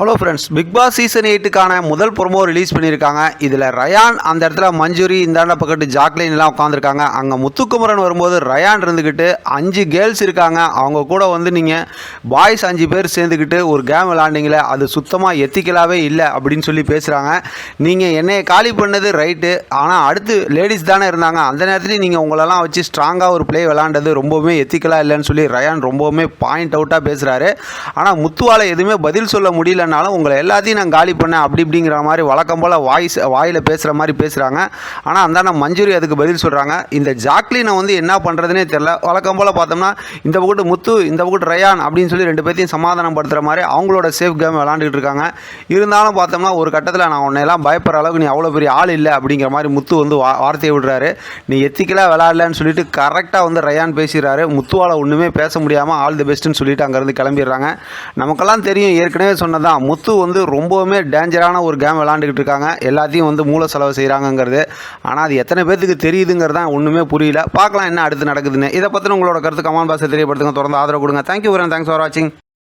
Hello friends Big Boss season எயிட்டுக்கான முதல் promo release பண்ணியிருக்காங்க. இதில் ரயான் அந்த இடத்துல மஞ்சுரி இந்தாண்ட பக்கத்து ஜாக்லைன்லாம் உட்காந்துருக்காங்க அங்கே முத்துக்குமரன் வரும்போது ரயான் இருந்துக்கிட்டு அஞ்சு கேர்ள்ஸ் இருக்காங்க. அவங்க கூட வந்து நீங்கள் பாய்ஸ் அஞ்சு பேர் சேர்ந்துக்கிட்டு ஒரு கேம் விளாண்டிங்களே அது சுத்தமாக எத்திக்கலாகவே இல்லை அப்படின்னு சொல்லி பேசுகிறாங்க நீங்கள் என்னையை காலி பண்ணது ரைட்டு ஆனால் அடுத்து லேடிஸ் தானே இருந்தாங்க. அந்த நேரத்துலையும் நீங்கள் உங்களெல்லாம் வச்சு ஸ்ட்ராங்காக ஒரு ப்ளே விளாண்டது ரொம்பவுமே எத்திக்கலாக இல்லைன்னு சொல்லி ரயான் ரொம்பவுமே பாயிண்ட் அவுட்டாக பேசுகிறாரு ஆனால் முத்துவால் எதுவுமே பதில் சொல்ல பண்ணாலும் உங்களை எல்லாத்தையும் நான் காலி பண்ணேன் அப்படி இப்படிங்கிற மாதிரி வழக்கம் போல் வாய்ஸ் வாயில் பேசுகிற மாதிரி பேசுகிறாங்க ஆனால் அந்தாண்ட மஞ்சுரி அதுக்கு பதில் சொல்கிறாங்க இந்த ஜாக்லினை வந்து என்ன பண்ணுறதுனே தெரில வழக்கம் போல் பார்த்தோம்னா இந்த பக்கத்து முத்து இந்த பக்கத்து ரயான் அப்படின்னு சொல்லி ரெண்டு பேர்த்தையும் சமாதானப்படுத்துகிற மாதிரி அவங்களோட சேஃப் கேம் விளாண்டுக்கிட்டு இருக்காங்க. இருந்தாலும் பார்த்தோம்னா ஒரு கட்டத்தில் நான் உன்னையெல்லாம் பயப்படுற அளவுக்கு நீ அவ்வளோ பெரிய ஆள் இல்லை அப்படிங்கிற மாதிரி முத்து வந்து வா வார்த்தையை விடுறாரு. நீ எத்திக்கலாக விளாட்லன்னு சொல்லிட்டு கரெக்டாக வந்து ரயான் பேசிடுறாரு முத்துவால் ஒன்றுமே பேச முடியாமல் ஆல் தி பெஸ்ட்டுன்னு சொல்லிட்டு அங்கேருந்து கிளம்பிடுறாங்க. நமக்கெல்லாம் தெரியும் ஏற்கனவே சொன்னதான் முத்து வந்து ரொம்பவுமே டேஞ்சரான ஒரு கேம் விளாண்டுக்கிட்டு இருக்காங்க. எல்லாத்தையும் வந்து மூல செலவு செய்கிறாங்கங்கிறது ஆனால் அது எத்தனை பேர்த்துக்கு தெரியுதுங்கிறது தான் ஒன்றுமே புரியல. பார்க்கலாம் என்ன அடுத்து நடக்குதுன்னு. இதை பற்றின உங்களோட கருத்து கமெண்ட் பாக்ஸை தெரியப்படுத்துங்க. தொடர்ந்து ஆதரவு கொடுங்க. தேங்க்யூ தேங்க்ஸ் ஃபார் வாட்சிங்